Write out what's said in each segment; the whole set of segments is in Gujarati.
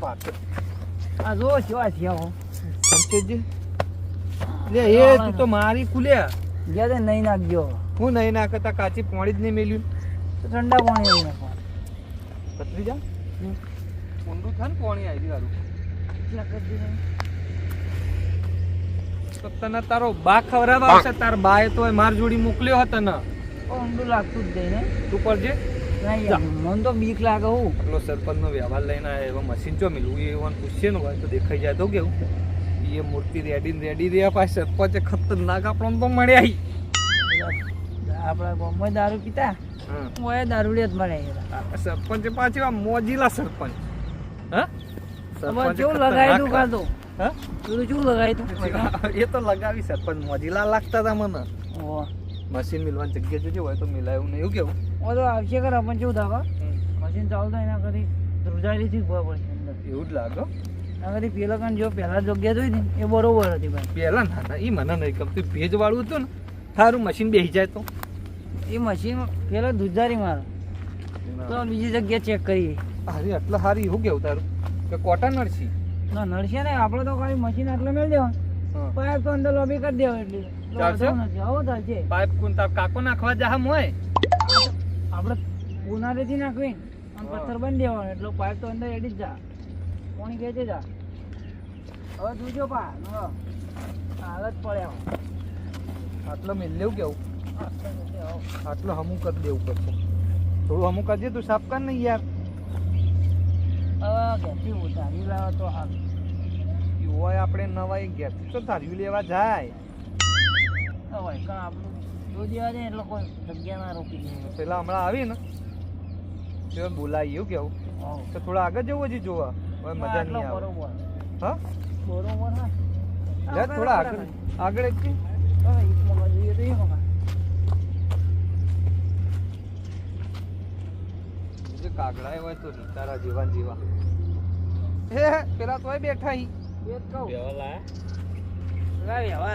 પાકે. આ જો કેવા થયા પંકજજી. લે એ તું તો મારી ખુલ્યા ગયા તે નહીં નાખજો. હું નહીં નાખતા કાચી પોણી જ નહીં મેલ્યું. તો ઠંડા પાણી આવી નાખો ભત્રીજા ઊંડું થાય ને પોણી આવી દીધા. તો તને તારો બા ખવડાવવા આવશે તાર બાએ તો માર જોડી મોકલ્યો હતો ને. તો ઊંડું લાગતું જ નહીં ને. તું કરજે. મને તો બીક લાગે હું. પેલો સરપંચ નો વ્યવહાર લઈને આવ્યો એવા મશીન ચો મિલવું એ એવાને પૂછશે ને હોય તો દેખાઈ જાય તો કેવું. એ મૂર્તિ રેડી ને રેડી રહ્યા પાછી સરપંચે ખતરનાક આપણને તો મળ્યા. આપણા ગામમાં દારૂ પીતા? હા. હું એ દારૂડિયા જ મળે આ પાછી મોજીલા સરપંચ. હા? સરપંચ કેવું લગાવી તો? હા? પેલું લગાવી એ તો લગાવી સરપંચ મોજીલા લાગતા હતા મને. મશીન મિલવાની જગ્યા જોજે હોય તો મિલાયું નહીં એવું કેવું? ઓ તો આવશે ખરા પણ કેવું થાય મશીન ચાલુ થાય એના કરી ધ્રુજારીથી જ પડશે અંદર. એવું જ લાગો એના કરી કાન જો પહેલા જગ્યા જોઈ ને એ બરોબર હતી ભાઈ. પેલા ના ના એ મને નહીં ગમતું ભેજ વાળું હતું ને સારું મશીન બેસી જાય તો. એ મશીન પેલા ધ્રુજારી મારે. તો બીજી જગ્યા ચેક કરીએ. હારી આટલા હારી એવું કેવું તારું? કે કોટા નડશી ના નડશે ને આપણે તો ખાલી મશીન આટલે મેળ દેવા હા. પાઇપ તો અંદર લોબી કરી દેવા એટલી. ચાલશે? આવો ચાલશે પાઇપ કાકો નાખવા જા મોય આપણે ઉનાળેથી નાખવી અને પથ્થર બંધ દેવાનો એટલો પાઇપ તો અંદર એડી જ જા. પાણી ખેંચે જા. હવે જોજો પા. હાલત પડ્યા આટલો મિલ લેવું કેવું આટલો હમું કરી દેવું પડશે થોડું હમું કરજે તું સાફ કર ને યાર. ઘેરથી ઉતારી લાવો તો હાલ. હોય આપણે નવાઈ ઘેર તો ધાર્યું લેવા જાય. હવે કાં આપણું જો દેવા એટલે કોઈ જગ્યા ના રોકી દે પેલા હમણાં આવી ને તો એવું કેવું? તો થોડા આગળ જવું હજી જોવા? હવે મજા નહીં આવે. હા? બરોબર હા. લે થોડા આગળ આગળ એક કાગડા હોય તો તારા જીવન ને હે પેલા તોય બેઠા હી કહું. વ્યવહાર. હવે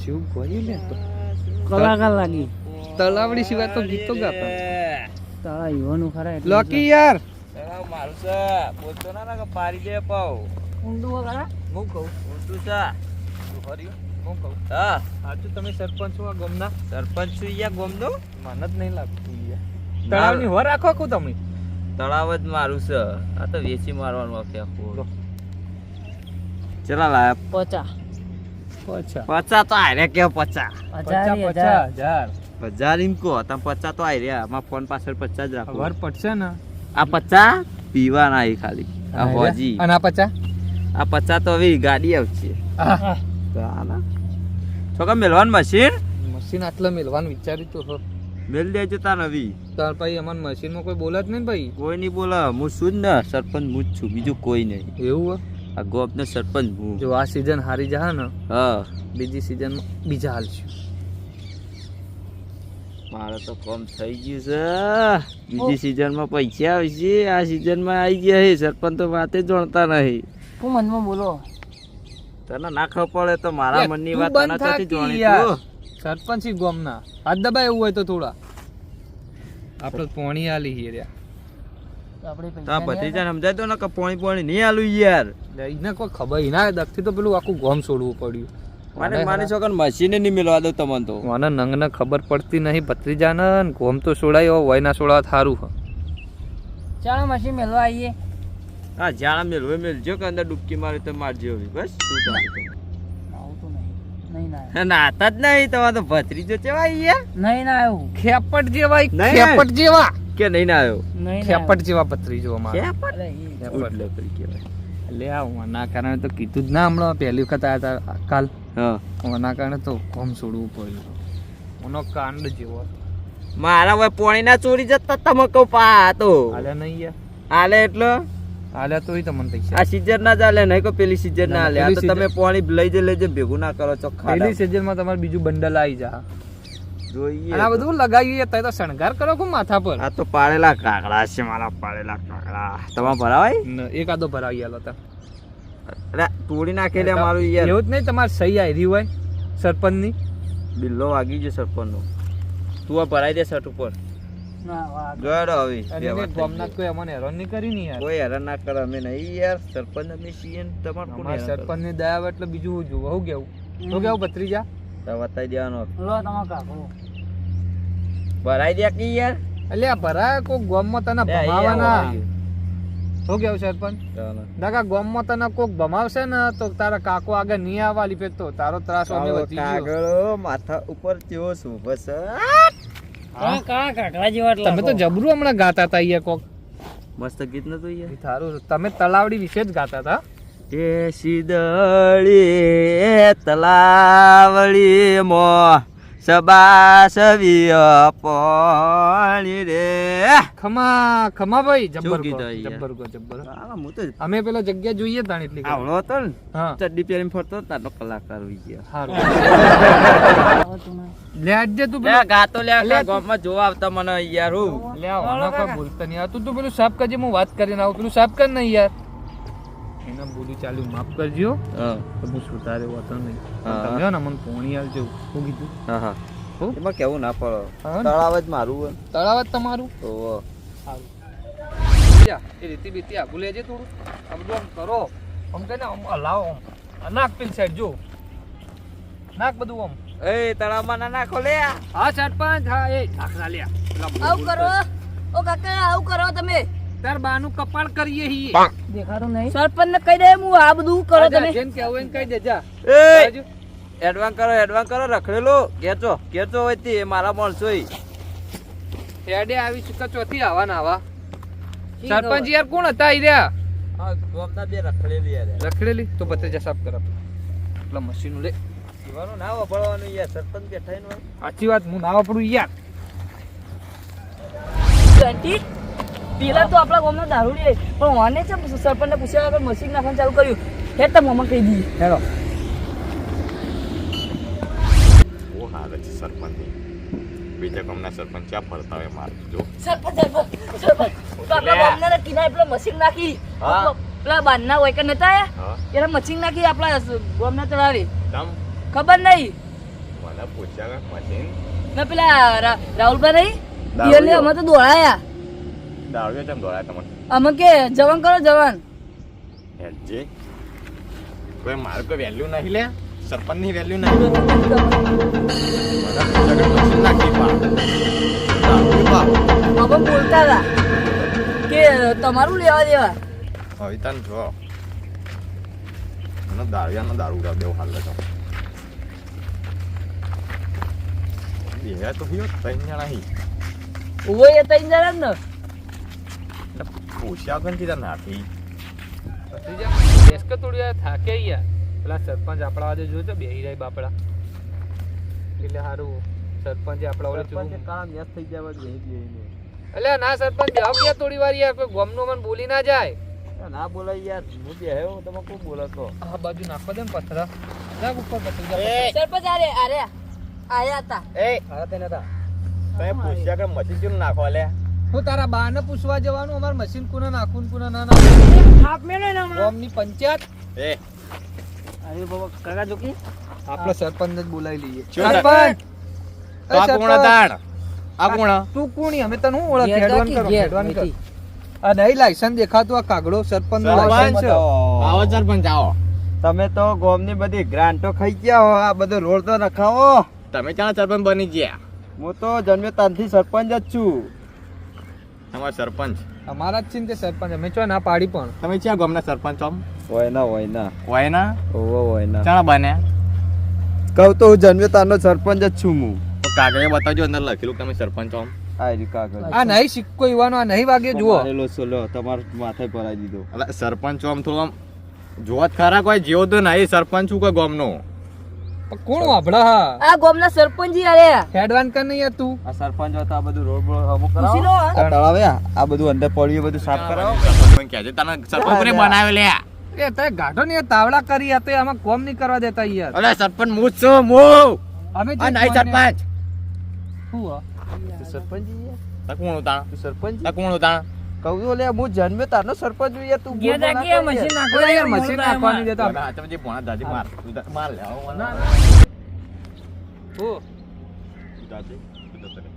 શું કર્યું લે તો. કલાકાર લાગી. તલાવડી સિવાય તો ગીતો ગાતા તારા યુવાનું ખરા એટલે લોકી યાર. તળાવ મારું છે. બોલતો ના ના પારી દે પાવ. ઊંડું ખરા હું કહું? ઊંડું છે. શું કર્યું હું કહું? હા. સાચું તમે સરપંચ છો આ ગામના? સરપંચ છું યા ગોમનો? મને જ નહીં લાગતું યાર. તળાવની હો રાખો કહું તમે? તળાવ જ મારું છે. આ તો વેચી મારવાનું આખે આખું. ચલા લાયા પચા અચ્છા પચા તો આરે કે પચા હજાર. પચાસ હજાર. હજાર એમ કહો તમે પચાસ તો આઈ રહ્યા આમાં ફોન પાછળ પચાસ જ રાખો. વર પડશે ને. આ પચા પીવાના આઈ ખાલી. આ હોજી. અને આ પચા આ પચા તો હવે ગાડી આવશે. તો આના. છોકરા મેલવાન મશીન મશીન આટલા મેલવાનું વિચાર્યું તો. મેલ દેજો તાર નવી તાર ભાઈ અમાર મશીનમાં કોઈ બોલે જ નહીં ભાઈ? કોઈ નહીં બોલે. હું શું જ ને સરપંચ હું જ છું. બીજું કોઈ નહીં. એવું હે? આ ગોપ નો સરપંચ હું. જો આ સીઝન હારી જા ને હા. બીજી સીઝનમાં બીજા હાલ છે મારે તો કોમ થઈ ગયું છે. બીજી સિઝનમાં પૈસા આવશે. આ સિઝનમાં આવી ગયા છે. સરપંચ તો વાતે જાણતા નહીં. હું મનમાં બોલો. તને ના ખબર પડે તો મારા મનની વાત તને થા ક્યાંથી કી જાણી? સરપંચ ગામના. હાથ દબાય એવું હોય તો થોડા. આપણે પોણી આલી હી રહ્યા. આપણે તા પૈસા ભત્રીજાને સમજાય તો ને કે પોણી પોણી નહીં આલું યાર. એને કોઈ ખબર એના ના દખથી તો પેલું આખું ગોમ છોડવું પડ્યું. મને માની છોકરા મશીને નહીં મિલવા દઉં તમને તો. મને નંગને ખબર પડતી નહીં ભત્રીજાને ગોમ તો છોડાય હોય ના છોડાવ સારું હ. ચાલો મશીન મેળવા આવીએ. હા જ્યાં મેલવે મેલજો કે અંદર ડૂબકી મારે તો મારજો હવે. બસ શું તારે આવું તો નહીં. નહીં ના આવ્યું. નાતા જ નહીં તમારે તો ભત્રીજો ચેવા અહીંયા નહીં ના આવ્યો. ખેપટ જેવા ખેપટ જેવા. કે નહીં ના આવ્યો? ખેપટ જેવા ભત્રીજો અમારે. ખેપટ? ખેપટ. લકડી કહેવાય. લે આ ના કારણે તો કીધું જ ના હમણાં. પહેલી વખત આવ્યા હતા કાલ. આના કારણે તો કોમ છોડવું પડ્યું. ઓનો કાંડ જેવો મારા હવે પોણી ના ચોરી જતા તમે કહું પા તો. આલ્યા નહીં યાર. આલે એટલે? તોય તમને પૈસા. આ સીઝન ના ચાલે નહીં કો પેલી સીઝન ના આલે આ તો તમે પોણી લઈ જ લઈ જ ભેગું ના કરો ચોખ્ખા સીઝનમાં તમારે બીજું બંડલ આવી જા. જોઈએ આ બધું લગાવી યાર તો શણગાર કરો કો માથા પર? આ તો પાડેલા કાકડા છે મારા પાડેલા કાકડા. તમા ભરાવાય? ન- એકાદો ભરાવી આલો તા. અરે તોડી નાખેલી મારું યાર. એવું જ નહીં તમારે સહી આવી હોય સરપંચની. બિલ્લો વાગી ગયો સરપંચ નો તું આ ભરાઈ દે શર્ટ ઉપર. ના જોડો હવે અને બે એને વાત થઈ ગામના ગઈ. કોઈ અમને હેરાન નહીં કરી ને યાર. કોઈ હેરાન ના કરે અમે નહીં યાર. સરપંચ અમે છીએ ને તમારે કોણ અમારા હેરાન દયા એટલે બીજું હું જોવું હું કેવું? તો કેવું ભત્રીજા? તો બતાવી દેવાનો. લો તમારો કાકો. ભરાઈ દે કે યાર? અલ્યા ભરાય કોક ગોમમાં તને ભમાવાના. શું કેવું સરપંચ. દાદા ગામમાં તને કોક ભમાવશે ને તો તારા કાકો આગળ નહીં આવવા લીપે તો તારો ત્રાસ અમે વધી ગયો. માથા ઉપર કેવો શોભે છે તમે તો જબરું હમણાં ગાતા હતા અહીંયા કોક. મસ્ત ગીત નતું યાર થારું તમે તલાવડી વિશે જ ગાતા હતા? એ શીદળી તલાવડી મો સબા સવિય પાણી રે. ખમા ખમા ભાઈ જબ્બર ગીત? જબ્બર કો જબ્બર હું તો અમે પેલો જગ્યા જોઈએ તાણ એટલી. આવડો હતો ને. ચડ્ડી પહેરીને ફરતો તારનો કલાકાર હોઈ ગયો. સારું લે આજે તું પેલા ગાતો લે લે ગામમાં જોવા આવતા મને યાર હું. લે આ વાના કોઈ બોલતા નહીં. આ તું તો પેલું સાફ કરજે હું વાત કરીને આવું. પેલું સાફ કર નહીં યાર? એને બોલી ચાલુ માફ કરજો. તો હું સુધારે વાતો નહીં. તમે ને મને પોણી આવજો હું કીધું. હા હા. એમાં કેવું ના પડો. તળાવ જ મારું તળાવ જ તમારું? તો એ રીતિ બીતી આગું લેજે થોડું. સમજો બધું આમ કરો. આમ કહીને આમ હલાવો આમ. નાક પેલી સાઈડ જો. નાક બધું આમ. એ તળાવમાં ના નાખો લે હા સરપંચ. હા એ ઢાંકણા લે આવું કરો. ઓ કાકા આવું કરો તમે. તાર બાનું કપાળ કરીએ હી દેખાડો નહીં? સરપંચ ને કહી દે હું આ બધું કરો તમે જેમ કે હવે કહી દેજા એ! એડવાન્સ કરો એડવાન્સ કરો રખડેલો. કેચો કેચો હોય તે મારા માણસો. હેડે આવી ચૂકા ચોથી આવા. ના આવા સરપંચ યાર કોણ હતા ઈ રહ્યા? ગોમના બે રખડેલી યાર. રખડેલી? તો બત્રીજા સાફ કર એટલે મશીન લે. જીવાનું ના વપરાવાનું યાર સરપંચ બેઠા ય ન સાચી વાત હું ના યાર. પેલા તો આપણા ગામના દારૂડી પણ વાને છે સરપંચ ને પૂછ્યા વગર મશીન નાખવાનું ચાલુ કર્યું. હે તો મમ્મા કહી દઈએ. હેડો બહુ હાલ છે સરપંચની. બીજા ગામના સરપંચ ક્યાં ફરતા હોય મારે? જો. સરપંચ સરપંચ સરપંચ. તો આપણા ગામના કિનારે પેલા મશીન નાખી. હા. પેલા બાંધના હોય કે નતા એને મશીન નાખી આપણા ગામના તળાવે તમ. ખબર નહીં મને પૂછ્યા કે મશીન? ને પેલા રાહુલભાઈ નહીં એટલે અમે તો દોડાયા. દારૂ તેમ દોડાય તમને અમે કે જવાન કરો જવાન હેડજે કોઈ મારે કોઈ વેલ્યુ નહીં લે સરપંચની વેલ્યુ નહીં અમે બોલતા હતા કે તમારું લેવા દેવા હવે તને જો મને દાળિયાનો દારૂ ઉડાવ દેવો હાલ તો એ તો હિયો ત્રણ જણા ઓય તૈયાર જ ને પૂછ્યા કોણ કીધા નાથી. ભત્રીજા ડેસ્ક તોડ્યા થાકે યાર. પેલા સરપંચ આપણા વાદે જોજો બેહી જાય બાપડા. એટલે સારું સરપંચે આપણા વાળે સરપંચ કાળા મેચ થઈ જાય બેહી બેહીને. એટલે ના સરપંચ જાવ ગયા થોડી વાર યાર કોઈ ગમનો મન બોલી ના જાય. ના બોલાય યાર. હું બેહ્યો તમે કોણ બોલો તો આ બાજુ નાખો દે ને પથરા. ના ઉપર ભત્રીજા સરપંચ આરે આરે આયા હતા એ તેને તા. તમે પૂછ્યા કે મશીન કેમ નાખવા લે હું તારા બા ને પૂછવા જવાનું? અમાર મશીન કુને નાખું ને કુને ના નાખું? થાપ મેળવે ને ગામની પંચાયત? એ. અરે બાબા કાકા જોકી આપણે સરપંચ જ બોલાવી લઈએ. સરપંચ! તો આ કોણ દાણ. આ કોણ? તું કોણી અમે તને હું ઓળખ? હેડવાન કરો હેડવાન કર. આ નહીં લાયસન્સ દેખાતું આ કાગડો સરપંચ? નો સરપંચ. લાયસન્સ. આવો સરપંચ આવો. તમે તો ગોમની બધી ગ્રાન્ટો ખાઈ ગયા હો આ બધો રોડ તો નખાવો. તમે ક્યાં સરપંચ બની ગયા? હું તો જન્મે તાનથી સરપંચ જ છું. તમારા સરપંચ. અમારા જ છે ને તે સરપંચ. અમે ચો ના પાડી પણ. તમે ક્યાં ગામના સરપંચ આમ હોય ના હોય ના હોય ના ઓવો હોય ના ચાણા બન્યા કહું તો હું જન્મ્યો તારનો સરપંચ જ છું હું. તો કાગળે બતાવજો અંદર લખેલું કે તમે સરપંચ આમ. આ રહ્યું કાગળ. આ નહીં સિક્કો ઈવાનો આ નહીં વાગે જુઓ. લો છે, લો તમારે માથે પરાઈ દીધો. એટલે સરપંચ આમ થોડું આમ. જોવા જ ખરા કોઈ જેવો તો નહીં સરપંચ છું કે ગામનો. કોણ વાપડા હા? આ ગામના સરપંચ અરે હેડવાન કર નહીં તું. આ સરપંચ હતો આ બધું રોડ અમુક કરાવો. આ તળાવે આ આ બધું અંદર પડ્યું બધું સાફ કરાવો. સરપંચ કે તને સરપંચ ને બનાવે લે? એ તે ગાઢો ને તાવડા કરી હતો આમાં કોમ નહીં કરવા દેતા યાર. અરે સરપંચ હું છું હું. અમે આ નહીં સરપંચ. શું હો? સરપંચ તા કોણ ઉતાણ? સરપંચ? તા કોણ ઉતાણ? કહું લે હું જન્મે તારનો સરપંચ છું યાર તું ગયા બોલ ના મશીન નાખો યાર યાર, મશીન નાખવાની દે દેતા હા તમે જે ભોણા દાદી માર તું માર લે આવો ના ઓ દાદી તું જતો રે.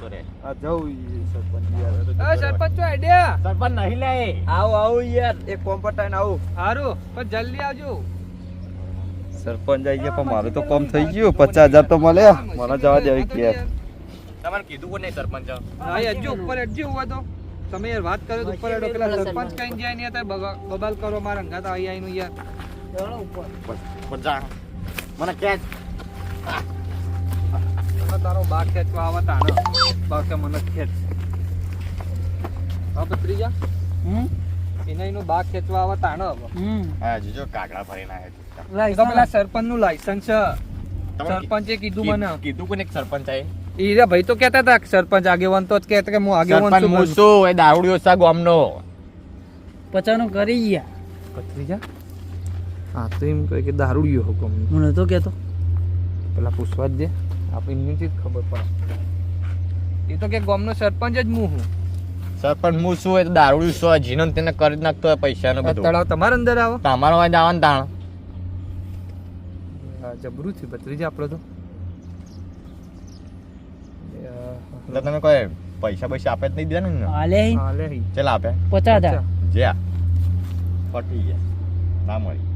તું. આ જવું સરપંચ યાર. એ સરપંચ છો આઈડિયા? સરપંચ નહીં લે. આવો આવો યાર એક કોમ્પટાઈન આવો. સારું પણ જલ્દી આવજો. સરપંચ આવી ગયા પણ મારું તો કોમ થઈ ગયું પચાસ હજાર તો મળે મને જવા દેવી કે. તમારે કીધું કોને સરપંચ? હા હજુ ઉપર હજુ હોય તો તમે યાર વાત કરો તો ઉપર હેડો પેલા સરપંચ કઈ જાય નહીં હતા બબાલ કરો મારા અંગાત આવી આવીનું યાર. ઉપર. જા. મને કેચ તારો બા ખેંચવા આવે તાનો બા કે મને ખેંચ. હા ભત્રીજા? હમ? એને એનો બા ખેંચવા આવે તાનો હમ. હા જીજો કાગડા આવ્યા છે. તો પેલા સરપંચનું લાયસન્સ છે. સરપંચે કીધું મને. કીધું કોને કે સરપંચ છે ઈ રે ભાઈ તો કહેતા હતા સરપંચ આગેવાન તો જ કહેતા કે હું આગેવાન સરપંચ છું. હું છું એ દારૂડિયો સા ગામનો. પચાનો કરી ગયા. ભત્રીજા હા તો એમ કહે કે દારૂડિયો હુકમ હું તો કહેતો. પેલા પૂછવા જ દે. આપણને જ ખબર પડે એ તો કે ગામનો સરપંચ જ હું હું. સરપંચ હું છું એ તો દારૂડિયો છે જીનો ને તેને કરી જ નાખતો હોય પૈસાનો બધું. તળાવ તમારા અંદર આવો. તમારો વાંધો આવે ને તાણ. આ જબરું છે ભત્રીજા આપણો તો. એટલે તમે કોઈ પૈસા પૈસા આપે જ નહીં દે ને હાલે હા. લે આપે? પચાસ હજાર. જ્યાં પટી ગયા. ના મળી.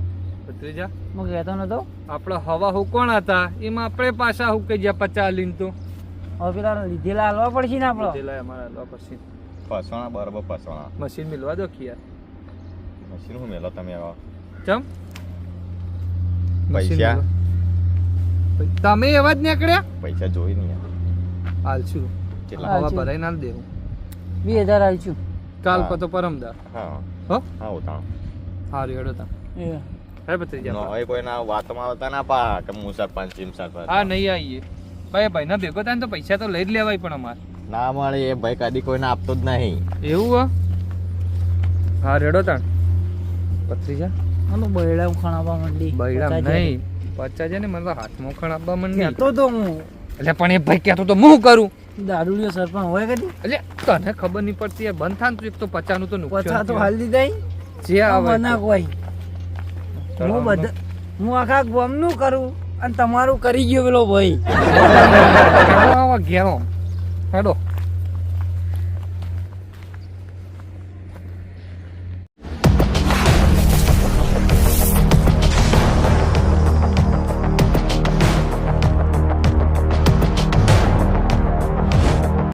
ભત્રીજા હું કહેતો નતો. આપણે હવા હુકોણ હતા? એમાં આપણે પાછા હુકાઈ ગયા પચાસ લીન તો. હવે પેલા લીધેલા હલવા પડશે ને આપણો. પેલા અમારા ફસવાના બરોબર ફસવાના. મશીન મિલવા દો મશીન હું મેલો તમે હવે? ચમ? પૈસા? મશીન તમે એવા જ નીકળ્યા? પૈસા જોઈ નહીં. હાલશું કેટલા? હવા ભરાઈને હાલ દેવું. બે હજાર આવીશું કાલ પતો પરમદા હા. હો? હા ઉતાણ હારું હેડો તા એ. હે ભત્રીજા નો હવે કોઈના વાતમાં આવતા ના પા કે હું સરપંચ ચીમ સરપંચ. હા નહીં આવીએ. ભાઈ ભાઈ ના ભેગો થાય તો પૈસા તો લઈ જ લેવાય પણ અમારે. ના મળે એ ભાઈ કદી કોઈને આપતો જ નહીં. એવું હો? હા રેડો તાણ. ભત્રીજા? આનું બૈડા ઉખાણાવા માંડી. બૈડા પચાસ નહીં. પચા છે ને મને તો હાથમાં ખણ આપવા માંડી. કહેતો તો હું. એટલે પણ એ ભાઈ કહેતો તો હું કરું? દારૂડિયો સરપંચ હોય કે એટલે તને ખબર નહીં પડતી બંધ થાય તો એક તો પચાનું તો નુકસાન પચા તો. હાલ દીધા જે આવે. ના કોઈ હું બધા હું આખા ગામનું કરું અને તમારું કરી ગયો પેલો ભાઈ. ઘેરો. હેડો.